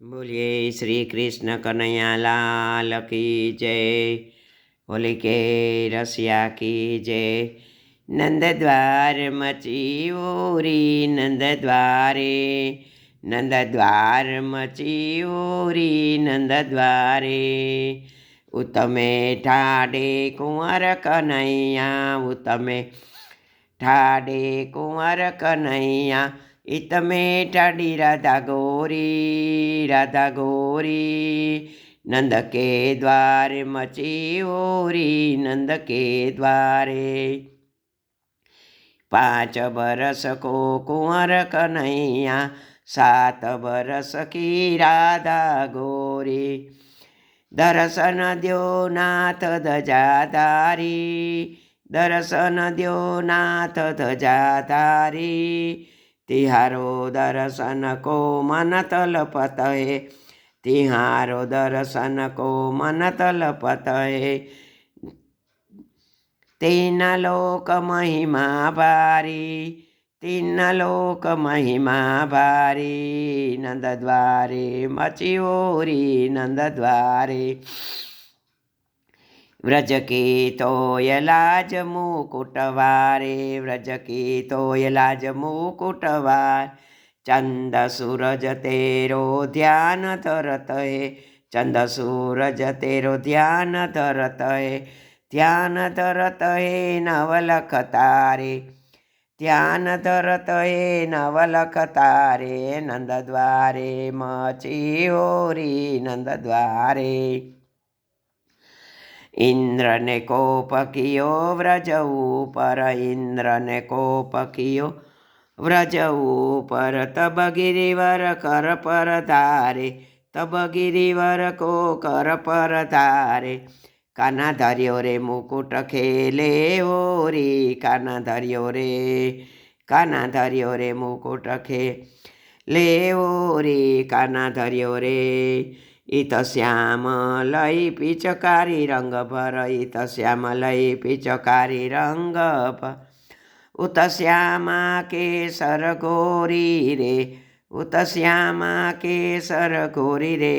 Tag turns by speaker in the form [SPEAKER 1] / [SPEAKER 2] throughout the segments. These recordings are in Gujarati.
[SPEAKER 1] બોલીએ શ્રી કૃષ્ણ કનૈયા લાલ કી જય હોલી કે રસિયા કી જય નંદ દ્વાર મચી ઓરી નંદ દ્વારે નંદ દ્વાર મચી ઓરી નંદ દ્વારે ઉતમે ઠાડે કુંવર કનૈયા ઉતમે ઠાડે કુંવર કનૈયા ઇતમે ટાડી રાધા ગોરી રાધા ગોરી નંદ કે દ્વારે મચી ઓરી નંદ કે દ્વારે. પાંચ બરસ કો કુંવર કનૈયા, સાત બરસ કી રાધા ગોરી. દર્શન દ્યો નાથ ધજાધારી, દર્શન દ્યો નાથ ધજાધારી તિહારો દર્શન કો મન તલ પતહે તિહારો દર્શન કો મન તલ પતહે તિન લોક મહિમા ભારી તિન લોક મહિમા ભારી નંદ દ્વારે મચી ઓરી નંદ દ્વારે વ્રજ કીતોય લાજ મુકુટવારે વ્રજ કીતોય લાજ મુકુટવાર ચંદ સૂરજ તેરો ધ્યાન ધરત હે ચંદ સૂરજ તેરો ધ્યાન ધરત હે ધ્યાન ધરત હે નવલખ તારે, ધ્યાન ધરત હે નવલખ તારે નંદ દ્વારે મચી હોરી નંદ દ્વારે ઇન્દ્રને કોપ કિયો વ્રજ ઉપર ઇન્દ્રને કોપ કિયો વ્રજ ઉપર તબ ગિરિવર કર પર ધારે તબ ગિરિવર કો કર પર ધારે કાના ધર્યો રે મુકુટ ખેલે ઓરી કાના ધર્યો રે કાના ધર્યો રે મુકુટ ખે लेओरिकन धर्यो रे इत श्यामलै पिचकारी रङ्ग भर इत श्यामलै पिचकारी रङ्ग उत श्यामा केशर गोरी रे उत श्यामा केशर गोरी रे।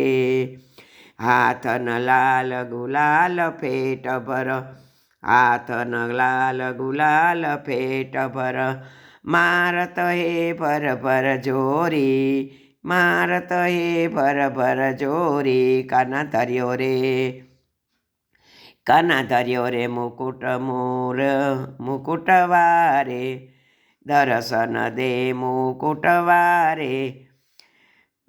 [SPEAKER 1] न लाल गुलाल फेट भर हात न लाल गुलाल फेट भर મારત હે ભર ભર જોરી મારત હે ભર ભર જોરી, કાના ધર્યો રે. કાના ધર્યો રે મુકુટ મોર, મુકુટ વારે. દર્શન દે મુકુટ વારે.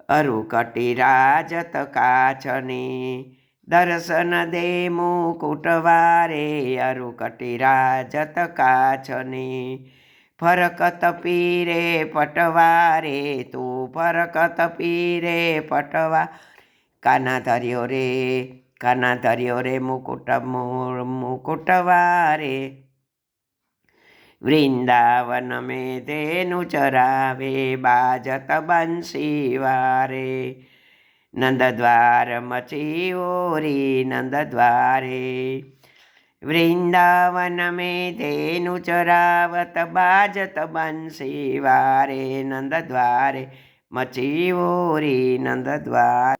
[SPEAKER 1] અરુકટી રાજત કાછની, દર્શન દે મુકુટ વારે. અરુકટી રાજત કાછની ફરકત પીરે પટવારે, તું ફરકત પીરે પટવા. કાના ધર્યો રે કાના ધર્યો રે, મુકુટ મુકુટવારે. વૃંદાવન મેં તેનું ચરાવે, બાજત બંસી વારે નંદ દ્વાર મચી ઓરી નંદ દ્વારે વૃંદાવન મેં તેનું ચરાવત બાજત બંશી વારે નંદ દ્વારે મચી ઓરી નંદ દ્વાર